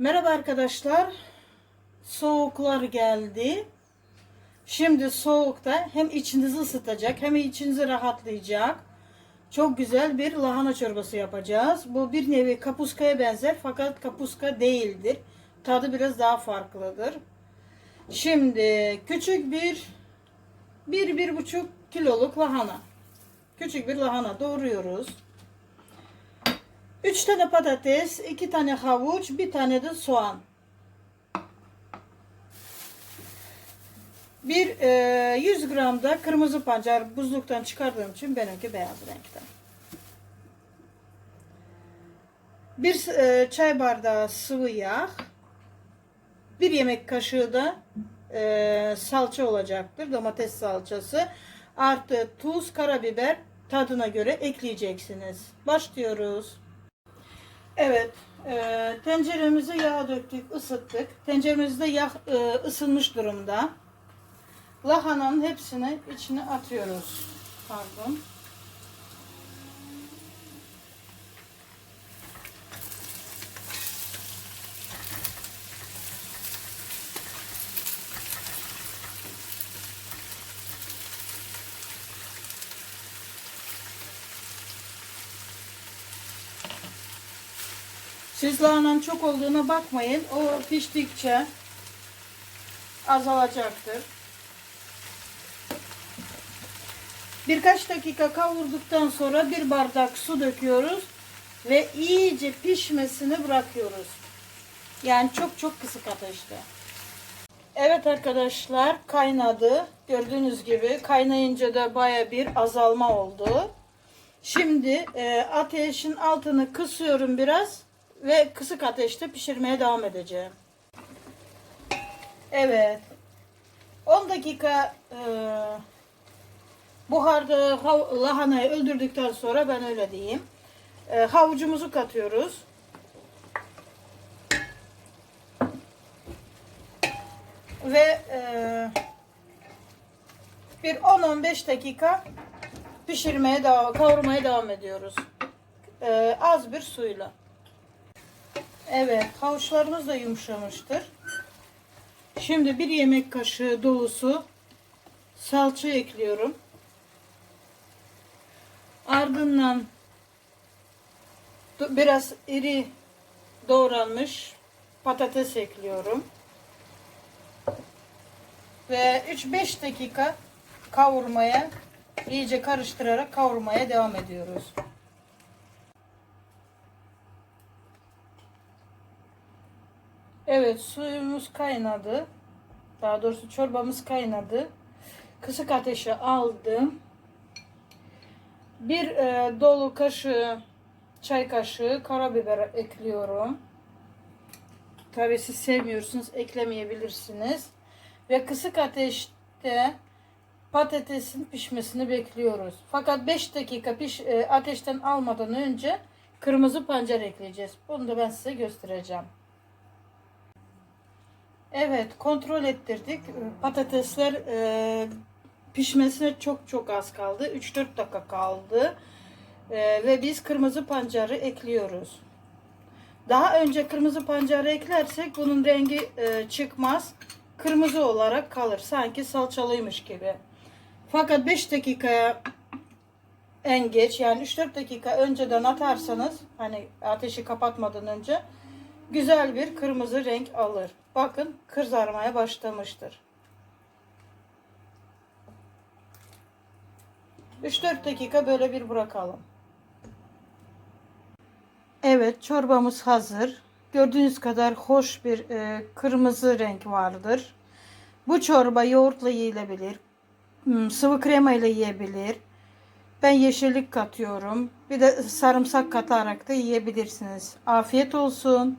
Merhaba arkadaşlar. Soğuklar geldi. Şimdi soğukta hem içinizi ısıtacak hem içinizi rahatlayacak. Çok güzel bir lahana çorbası yapacağız. Bu bir nevi kapuskaya benzer fakat kapuska değildir. Tadı biraz daha farklıdır. Şimdi küçük bir bir, bir buçuk kiloluk lahana. Küçük bir lahana doğruyoruz. 3 tane patates, 2 tane havuç, bir tane de soğan. Bir e, 100 gram da kırmızı pancar buzluktan çıkardığım için benimki beyaz renkte. Bir e, çay bardağı sıvı yağ. Bir yemek kaşığı da e, salça olacaktır. Domates salçası. Artı tuz, karabiber tadına göre ekleyeceksiniz. Başlıyoruz. Evet, e, tenceremize yağ döktük, ısıttık. Tenceremizde yağ e, ısınmış durumda. Lahananın hepsini içine atıyoruz. Pardon. Siz lahananın çok olduğuna bakmayın. O piştikçe azalacaktır. Birkaç dakika kavurduktan sonra bir bardak su döküyoruz ve iyice pişmesini bırakıyoruz. Yani çok çok kısık ateşte. Evet arkadaşlar kaynadı. Gördüğünüz gibi kaynayınca da baya bir azalma oldu. Şimdi e, ateşin altını kısıyorum biraz ve kısık ateşte pişirmeye devam edeceğim. Evet. 10 dakika e, buharda lahanayı öldürdükten sonra ben öyle diyeyim. E, havucumuzu katıyoruz. Ve e, bir 10-15 dakika pişirmeye devam, kavurmaya devam ediyoruz. E, az bir suyla. Evet, havuçlarımız da yumuşamıştır. Şimdi bir yemek kaşığı dolusu salça ekliyorum. Ardından biraz iri doğranmış patates ekliyorum. Ve 3-5 dakika kavurmaya, iyice karıştırarak kavurmaya devam ediyoruz. Evet suyumuz kaynadı. Daha doğrusu çorbamız kaynadı. Kısık ateşe aldım. Bir e, dolu kaşığı çay kaşığı karabiber ekliyorum. Tabi siz sevmiyorsunuz eklemeyebilirsiniz. Ve kısık ateşte patatesin pişmesini bekliyoruz. Fakat 5 dakika piş, e, ateşten almadan önce kırmızı pancar ekleyeceğiz. Bunu da ben size göstereceğim. Evet kontrol ettirdik. Patatesler e, pişmesine çok çok az kaldı. 3-4 dakika kaldı. E, ve biz kırmızı pancarı ekliyoruz. Daha önce kırmızı pancarı eklersek bunun rengi e, çıkmaz. Kırmızı olarak kalır. Sanki salçalıymış gibi. Fakat 5 dakikaya en geç yani 3-4 dakika önceden atarsanız hani ateşi kapatmadan önce güzel bir kırmızı renk alır. Bakın kızarmaya başlamıştır. 3-4 dakika böyle bir bırakalım. Evet çorbamız hazır. Gördüğünüz kadar hoş bir e, kırmızı renk vardır. Bu çorba yoğurtla yiyilebilir. Hmm, Sıvı krema ile yiyebilir. Ben yeşillik katıyorum. Bir de sarımsak katarak da yiyebilirsiniz. Afiyet olsun.